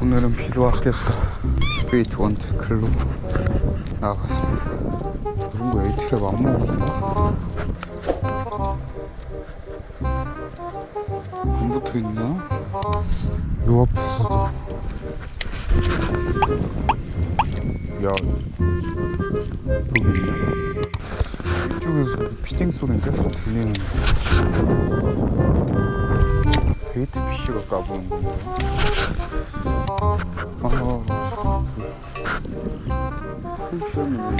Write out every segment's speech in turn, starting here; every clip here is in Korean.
오늘은 비도 왔겠다. 스페이트 원트 클로 나가봤습니다. 이런 거 에이티랩 안 먹어주나? 안 붙어 있나? 요 앞에서도. 야, 여기 있네. 이쪽에서 피딩 소리는 계속 들리는데. 베이트 피쉬가 까부는 건가요? 아, 풀, 풀 때문에.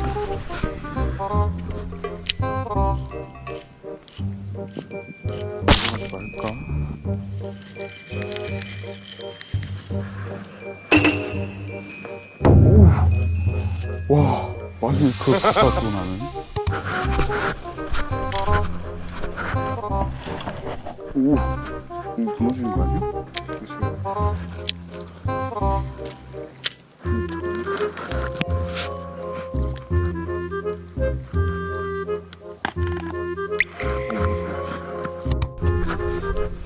들어가지 말까? 오! 와, 와중에 갖다 또 나는. 오! 오, 무너지는 거 아니야? 보세요.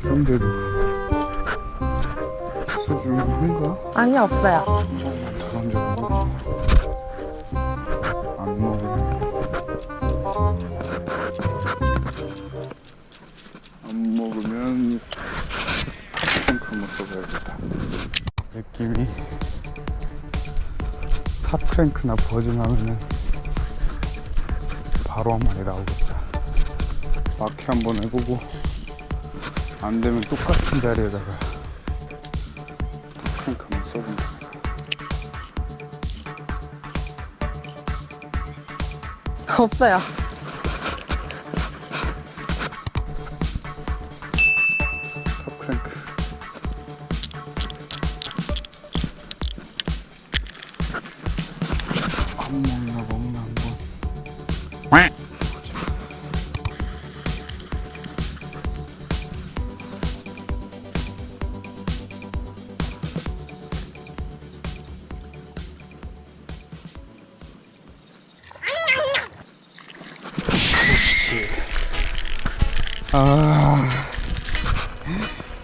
이런데도 있어줄만한가? 아니 없어요. 다안 먹으면 안 먹으면 한번 써봐야겠다. 느낌이 탑크랭크나 버징하면은 바로 한 마리 나오겠다. 마케 한번 해보고 안 되면 똑같은 자리에다가 탑크랭크 한번 써보면 없어요. 탑크랭크 아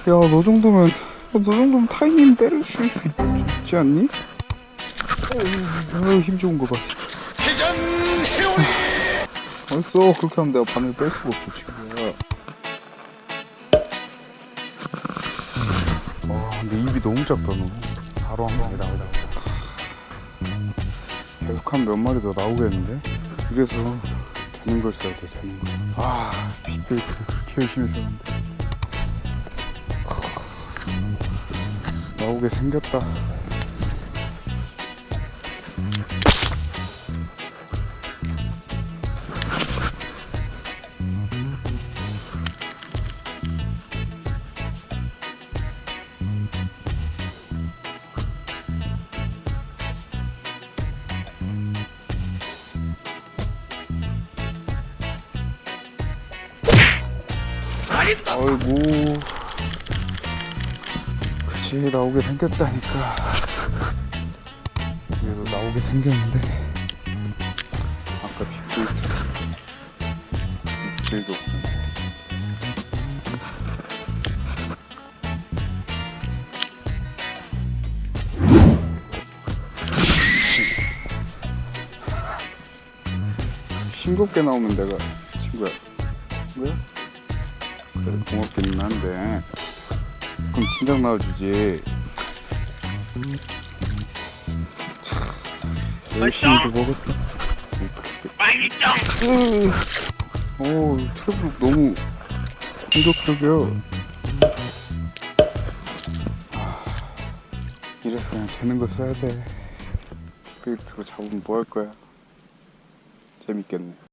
야, 너 정도면, 야, 너 정도면 타이밍 때릴 수 있- 있지 않니? 아유, 힘 좋은 거 봐. 어 딨어? 그렇게 하면 내가 바늘 뺄 수가 없어, 지금. 와, 근데 입이 너무 작다, 너. 바로 한 마리 나오다. 계속 하면 몇 마리 더 나오겠는데? 그래서 되는 걸 써야 돼, 되는 거. 아, 빅베이트를 그렇게 열심히 썼는데. 나오게 생겼다. 아이고. 그치, 나오게 생겼다니까. 얘도 나오게 생겼는데. 아까. 입질도 없고. 싱겁게 나오면 내가 친구야. 친구야? 고맙기는 한데. 그럼 진작 나와주지. 참, 열심히도 먹었다. 오 트러블 너무 공격적이야. 아, 이래서 그냥 되는 거 써야 돼. 스페이트로 잡으면 뭐 할 거야? 재밌겠네